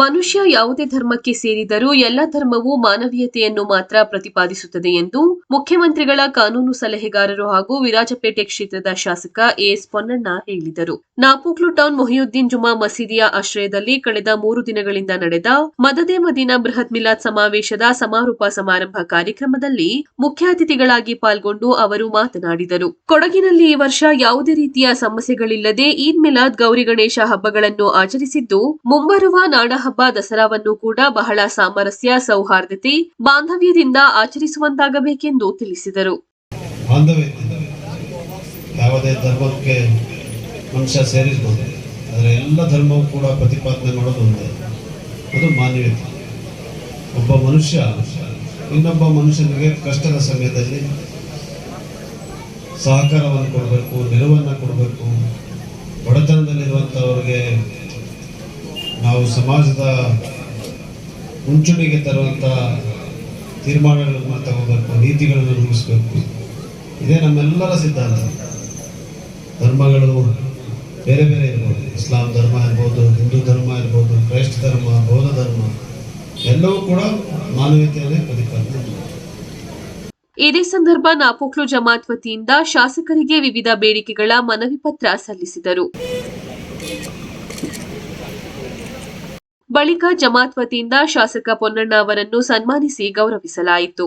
ಮನುಷ್ಯ ಯಾವುದೇ ಧರ್ಮಕ್ಕೆ ಸೇರಿದರೂ ಎಲ್ಲ ಧರ್ಮವು ಮಾನವೀಯತೆಯನ್ನು ಮಾತ್ರ ಪ್ರತಿಪಾದಿಸುತ್ತದೆ ಎಂದು ಮುಖ್ಯಮಂತ್ರಿಗಳ ಕಾನೂನು ಸಲಹೆಗಾರರು ಹಾಗೂ ವಿರಾಜಪೇಟೆ ಕ್ಷೇತ್ರದ ಶಾಸಕ ಎಎಸ್ ಪೊನ್ನಣ್ಣ ಹೇಳಿದರು. ನಾಪೋಕ್ಲು ಟೌನ್ ಮೊಹಿಯುದ್ದೀನ್ ಜುಮಾ ಮಸೀದಿಯ ಆಶ್ರಯದಲ್ಲಿ ಕಳೆದ ಮೂರು ದಿನಗಳಿಂದ ನಡೆದ ಮದದೆ ಮದೀನ ಬೃಹತ್ ಮಿಲಾದ್ ಸಮಾವೇಶದ ಸಮಾರೋಪ ಸಮಾರಂಭ ಕಾರ್ಯಕ್ರಮದಲ್ಲಿ ಮುಖ್ಯ ಅತಿಥಿಗಳಾಗಿ ಪಾಲ್ಗೊಂಡು ಅವರು ಮಾತನಾಡಿದರು. ಕೊಡಗಿನಲ್ಲಿ ಈ ವರ್ಷ ಯಾವುದೇ ರೀತಿಯ ಸಮಸ್ಯೆಗಳಿಲ್ಲದೆ ಈದ್ ಮಿಲಾದ್ ಗೌರಿ ಗಣೇಶ ಹಬ್ಬಗಳನ್ನು ಆಚರಿಸಿದ್ದು, ಮುಂಬರುವ ನಾಡಹಬ್ಬ ದಸರಾವನ್ನು ಕೂಡ ಬಹಳ ಸಾಮರಸ್ಯ, ಸೌಹಾರ್ದತೆ, ಬಾಂಧವ್ಯದಿಂದ ಆಚರಿಸುವಂತಾಗಬೇಕೆಂದು ತಿಳಿಸಿದರು. ಯಾವುದೇ ಧರ್ಮಕ್ಕೆ ಮನುಷ್ಯ ಸೇರಿಸಬಹುದು ಆದರೆ ಎಲ್ಲ ಧರ್ಮವೂ ಕೂಡ ಪ್ರತಿಪಾದನೆ ಮಾಡೋದು ಒಂದೇ. ಅದು ಮಾನವೀಯತೆ ಒಬ್ಬ ಮನುಷ್ಯ ಇನ್ನೊಬ್ಬ ಮನುಷ್ಯನಿಗೆ ಕಷ್ಟದ ಸಮಯದಲ್ಲಿ ಸಹಕಾರವನ್ನು ಕೊಡಬೇಕು, ನೆರವನ್ನು ಕೊಡಬೇಕು. ಬಡತನದಲ್ಲಿರುವಂಥವ್ರಿಗೆ ನಾವು ಸಮಾಜದ ಮುಂಚೂಣಿಗೆ ತರುವಂಥ ತೀರ್ಮಾನಗಳನ್ನು ತಗೋಬೇಕು ನೀತಿಗಳನ್ನು ರೂಪಿಸಬೇಕು. ಇದೇ ನಮ್ಮೆಲ್ಲರ ಸಿದ್ಧಾಂತ. ಧರ್ಮಗಳು ಬೇರೆ ಬೇರೆ ಇರ್ಬೋದು. ಇಸ್ಲಾಂ ಧರ್ಮ ಇರ್ಬೋದು, ಹಿಂದೂ ಧರ್ಮ ಇರ್ಬೋದು, ಕ್ರೈಸ್ತ ಧರ್ಮ, ಬೌದ್ಧ ಧರ್ಮ, ಎಲ್ಲವೂ ಕೂಡ ಮಾನವೀಯತೆಯನ್ನೇ ಪ್ರತಿಪಾದನೆ. ಇದೇ ಸಂದರ್ಭ ನಾಪೋಕ್ಲು ಜಮಾತ್ ವತಿಯಿಂದ ಶಾಸಕರಿಗೆ ವಿವಿಧ ಬೇಡಿಕೆಗಳ ಮನವಿ ಪತ್ರ ಸಲ್ಲಿಸಿದರು. ಬಳಿಕ ಜಮಾತ್ ವತಿಯಿಂದ ಶಾಸಕ ಪೊನ್ನಣ್ಣ ಅವರನ್ನು ಸನ್ಮಾನಿಸಿ ಗೌರವಿಸಲಾಯಿತು.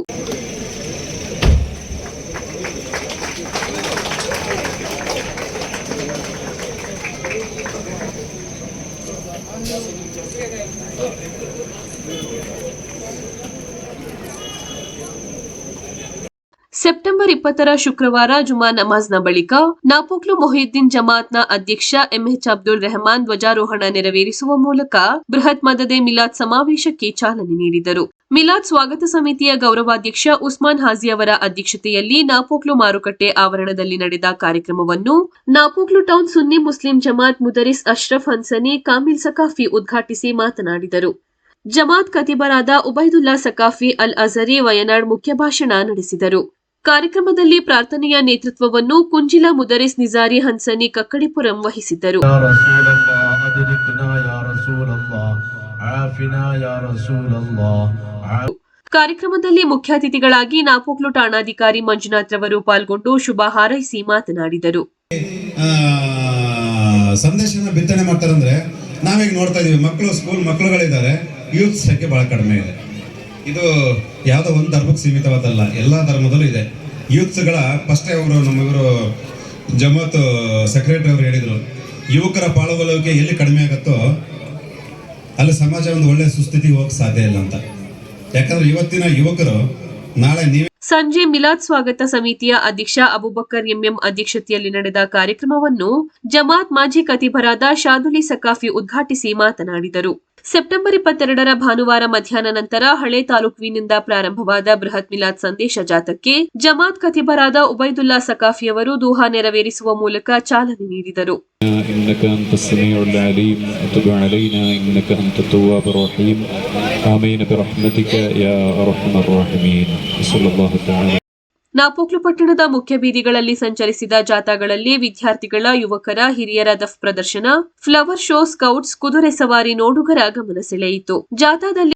ಸೆಪ್ಟೆಂಬರ್ ಇಪ್ಪತ್ತರ ಶುಕ್ರವಾರ ಜುಮಾ ನಮಾಜ್ನ ಬಳಿಕ ನಾಪೋಕ್ಲು ಮೊಹಿದ್ದೀನ್ ಜಮಾತ್ನ ಅಧ್ಯಕ್ಷ ಎಂಎಚ್ ಅಬ್ದುಲ್ ರೆಹಮಾನ್ ಧ್ವಜಾರೋಹಣ ನೆರವೇರಿಸುವ ಮೂಲಕ ಬೃಹತ್ ಮದದೆ ಮಿಲಾದ್ ಸಮಾವೇಶಕ್ಕೆ ಚಾಲನೆ ನೀಡಿದರು. ಮಿಲಾದ್ ಸ್ವಾಗತ ಸಮಿತಿಯ ಗೌರವಾಧ್ಯಕ್ಷ ಉಸ್ಮಾನ್ ಹಾಜಿ ಅವರ ಅಧ್ಯಕ್ಷತೆಯಲ್ಲಿ ನಾಪೋಕ್ಲು ಮಾರುಕಟ್ಟೆ ಆವರಣದಲ್ಲಿ ನಡೆದ ಕಾರ್ಯಕ್ರಮವನ್ನು ನಾಪೋಕ್ಲು ಟೌನ್ ಸುನ್ನಿ ಮುಸ್ಲಿಂ ಜಮಾತ್ ಮುದರಿಸ್ ಅಶ್ರಫ್ ಹನ್ಸನಿ ಕಾಮಿಲ್ ಸಕಾಫಿ ಉದ್ಘಾಟಿಸಿ ಮಾತನಾಡಿದರು. ಜಮಾತ್ ಕತಿಬರಾದ ಉಬೈದುಲ್ಲಾ ಸಕಾಫಿ ಅಲ್ ಅಜರಿ ವಯನಾಡ್ ಮುಖ್ಯ ಭಾಷಣ ನಡೆಸಿದರು. ಕಾರ್ಯಕ್ರಮದಲ್ಲಿ ಪ್ರಾರ್ಥನೆಯ ನೇತೃತ್ವವನ್ನು ಕುಂಜಿಲ ಮುದರಿಸ್ ನಿಜಾರಿ ಹನ್ಸನಿ ಕಕ್ಕಡಿಪುರಂ ವಹಿಸಿದ್ದರು. ಕಾರ್ಯಕ್ರಮದಲ್ಲಿ ಮುಖ್ಯಾತಿಥಿಗಳಾಗಿ ನಾಪೋಕ್ಲು ಠಾಣಾಧಿಕಾರಿ ಮಂಜುನಾಥ್ ರವರು ಪಾಲ್ಗೊಂಡು ಶುಭ ಹಾರೈಸಿ ಮಾತನಾಡಿದರು. ಸಂದೇಶನ ಬಿತ್ತನೆ ಮಾಡ್ತಾರಂದ್ರೆ ನಾವೀಗ ನೋಡ್ತಾ ಇದೀವಿ ಮಕ್ಕಳು ಸ್ಕೂಲ್ ಮಕ್ಕಳುಗಳಿದ್ದಾರೆ ಯೂತ್ ಸಂಖ್ಯೆ ಬಹಳ ಕಡಿಮೆ ಇದೆ. ಇದು ಯಾವುದೋ ಒಂದು ಧರ್ಮಕ್ಕೆ ಸೀಮಿತವಾದಲ್ಲ ಎಲ್ಲ ಧರ್ಮದಲ್ಲೂ ಇದೆ. ಯೂತ್ಸ್ಗಳ ಫಸ್ಟೇ ಅವರು ನಮಗಿವರು ಜಮಾತ್ ಸೆಕ್ರೆಟರಿ ಅವರು ಹೇಳಿದರು, ಯುವಕರ ಪಾಲ್ಗೊಳ್ಳುವಿಕೆ ಎಲ್ಲಿ ಕಡಿಮೆ ಆಗುತ್ತೋ ಅಲ್ಲಿ ಸಮಾಜ ಒಂದು ಒಳ್ಳೆ ಸುಸ್ಥಿತಿಗೆ ಹೋಗಕ್ಕೆ ಸಾಧ್ಯ ಇಲ್ಲ ಅಂತ. ಯಾಕಂದ್ರೆ ಇವತ್ತಿನ ಯುವಕರು ನಾಳೆ ನೀವೇ ಸಂಜೆ ಮಿಲಾದ್ ಸ್ವಾಗತ ಸಮಿತಿಯ ಅಧ್ಯಕ್ಷ ಅಬುಬಕ್ಕರ್ ಎಂಎಂ ಅಧ್ಯಕ್ಷತೆಯಲ್ಲಿ ನಡೆದ ಕಾರ್ಯಕ್ರಮವನ್ನು ಜಮಾತ್ ಮಾಜಿ ಕತಿಬರಾದ ಶಾದುಲಿ ಸಕಾಫಿ ಉದ್ಘಾಟಿಸಿ ಮಾತನಾಡಿದರು. ಸೆಪ್ಟೆಂಬರ್ ಇಪ್ಪತ್ತೆರಡರ ಭಾನುವಾರ ಮಧ್ಯಾಹ್ನ ನಂತರ ಹಳೆ ತಾಲೂಕಿನಿಂದ ಪ್ರಾರಂಭವಾದ ಬೃಹತ್ ಮಿಲಾದ್ ಸಂದೇಶ ಜಾಥಾಕ್ಕೆ ಜಮಾತ್ ಕತಿಬರಾದ ಉಬೈದುಲ್ಲಾ ಸಕಾಫಿಯವರು ದೂಹಾ ನೆರವೇರಿಸುವ ಮೂಲಕ ಚಾಲನೆ ನೀಡಿದರು. ನಾಪೋಕ್ಲು ಪಟ್ಟಣದ ಮುಖ್ಯ ಬೀದಿಗಳಲ್ಲಿ ಸಂಚರಿಸಿದ ಜಾಥಾಗಳಲ್ಲಿ ವಿದ್ಯಾರ್ಥಿಗಳ, ಯುವಕರ, ಹಿರಿಯರ ದಫ್ ಪ್ರದರ್ಶನ, ಫ್ಲವರ್ ಶೋ ಸ್ಕೌಟ್ಸ್, ಕುದುರೆ ಸವಾರಿ ನೋಡುಗರ ಗಮನ ಸೆಳೆಯಿತು. ಜಾಥಾದಲ್ಲಿ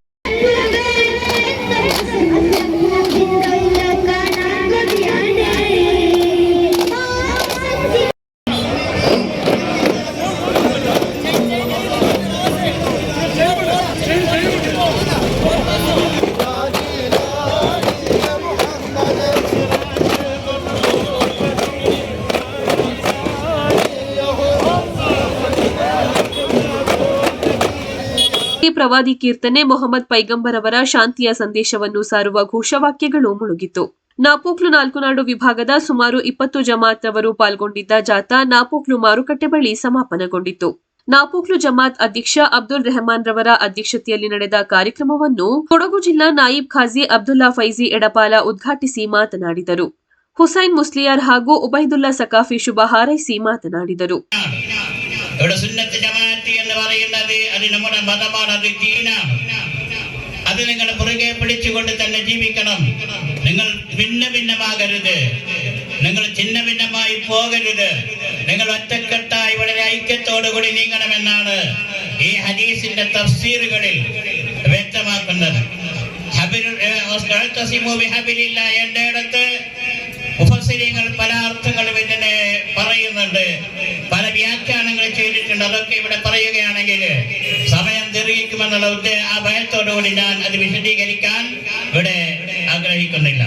ಈ ಪ್ರವಾದಿ ಕೀರ್ತನೆ ಮೊಹಮ್ಮದ್ ಪೈಗಂಬರ್ ಅವರ ಶಾಂತಿಯ ಸಂದೇಶವನ್ನು ಸಾರುವ ಘೋಷವಾಕ್ಯಗಳು ಮುಳುಗಿತು. ನಾಪೋಕ್ಲು ನಾಲ್ಕು ನಾಡು ವಿಭಾಗದ ಸುಮಾರು ಇಪ್ಪತ್ತು ಜಮಾತ್ ಅವರು ಪಾಲ್ಗೊಂಡಿದ್ದ ಜಾಥಾ ನಾಪೋಕ್ಲು ಮಾರುಕಟ್ಟೆ ಬಳಿ ಸಮಾಪನಗೊಂಡಿತು. ನಾಪೋಕ್ಲು ಜಮಾತ್ ಅಧ್ಯಕ್ಷ ಅಬ್ದುಲ್ ರೆಹಮಾನ್ ರವರ ಅಧ್ಯಕ್ಷತೆಯಲ್ಲಿ ನಡೆದ ಕಾರ್ಯಕ್ರಮವನ್ನು ಕೊಡಗು ಜಿಲ್ಲಾ ನಾಯಿಬ್ ಖಾಜಿ ಅಬ್ದುಲ್ಲಾ ಫೈಜಿ ಎಡಪಾಲ ಉದ್ಘಾಟಿಸಿ ಮಾತನಾಡಿದರು. ಹುಸೈನ್ ಮುಸ್ಲಿಯಾರ್ ಹಾಗೂ ಉಬೈದುಲ್ಲಾ ಸಕಾಫಿ ಶುಭ ಹಾರೈಸಿ ಮಾತನಾಡಿದರು. ഇവിടെ സുന്നത്ത് ജമാഅത്ത് എന്ന് പറയുന്നത് അത് നമ്മുടെ മതമാണ് അത് ദീനാണ്. അത് നിങ്ങൾ പുറകെ പിടിച്ചുകൊണ്ട് തന്നെ ജീവിക്കണം. നിങ്ങൾ ഭിന്ന ഭിന്നമാകരുത് നിങ്ങൾ ചിന്ന ഭിന്നമായി പോകരുത്. നിങ്ങൾ ഒറ്റക്കെട്ടായി വളരെ ഐക്യത്തോടുകൂടി നീങ്ങണമെന്നാണ് ഈ ഹദീസിന്റെ തഫ്സീറുകളിൽ വ്യക്തമാക്കുന്നത്. ഹബിൽ- ഏ, എന്നിടത്ത് പല അർത്ഥങ്ങളും ഇതിനെ പറയുന്നുണ്ട്. പല വ്യാഖ്യാനങ്ങൾ ചെയ്തിട്ടുണ്ട്. അതൊക്കെ ഇവിടെ പറയുകയാണെങ്കിൽ സമയം ദീർഘിക്കുമെന്നുള്ള ആ ഭയത്തോടുകൂടി ഞാൻ അത് വിശദീകരിക്കാൻ ഇവിടെ ആഗ്രഹിക്കുന്നില്ല.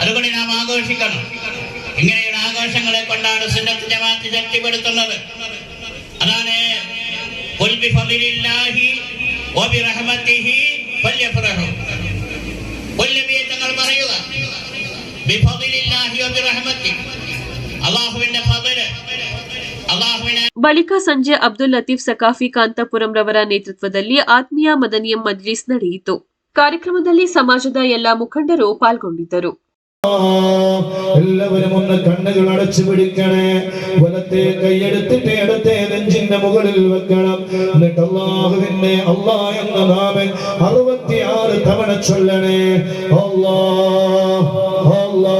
അതുകൊണ്ട് നാം ആഘോഷിക്കണം. ഇങ്ങനെയുള്ള ആഘോഷങ്ങളെ കൊണ്ടാണ് സുന്നത്ത് ജമാഅത്ത് ശക്തിപ്പെടുത്തുന്നത്. അതാണ് തങ്ങൾ പറയുക. ಬಳಿಕ ಸಂಜೆ ಅಬ್ದುಲ್ ಲತೀಫ್ ಸಕಾಫಿ ಕಾಂತಪುರಂ ರವರ ನೇತೃತ್ವದಲ್ಲಿ ಆತ್ಮೀಯ ಮದನಿಯ ಮಜ್ಲಿಸ್ ನಡೆಯಿತು. ಕಾರ್ಯಕ್ರಮದಲ್ಲಿ ಸಮಾಜದ ಎಲ್ಲ ಮುಖಂಡರು ಪಾಲ್ಗೊಂಡಿದ್ದರು. ಎಲ್ಲವರು ಮುನ್ನ ಕಣ್ಣುಗಳು ಅಡಚು ಬಿಡಿಕಣೆ ಹೊಲತೆ ಕೈಯೆಡುತ್ತಿಟ್ಟೆ ಎಡತೆ ನೆಂಜಿನ ಮುಗಳಿ ವಕ್ಕಣ ನಟಲ್ಲಾಹುವಿನ್ನೆ ಅಲ್ಲಾ ಎಂದ ನಾವೆ ಅರವತ್ತಿ ಆರು ತವಣ ಚೊಲ್ಲಣೆ. ಅಲ್ಲಾ ಅಲ್ಲಾ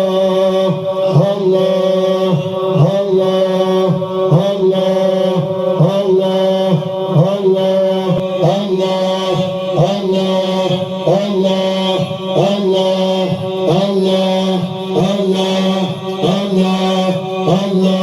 Allah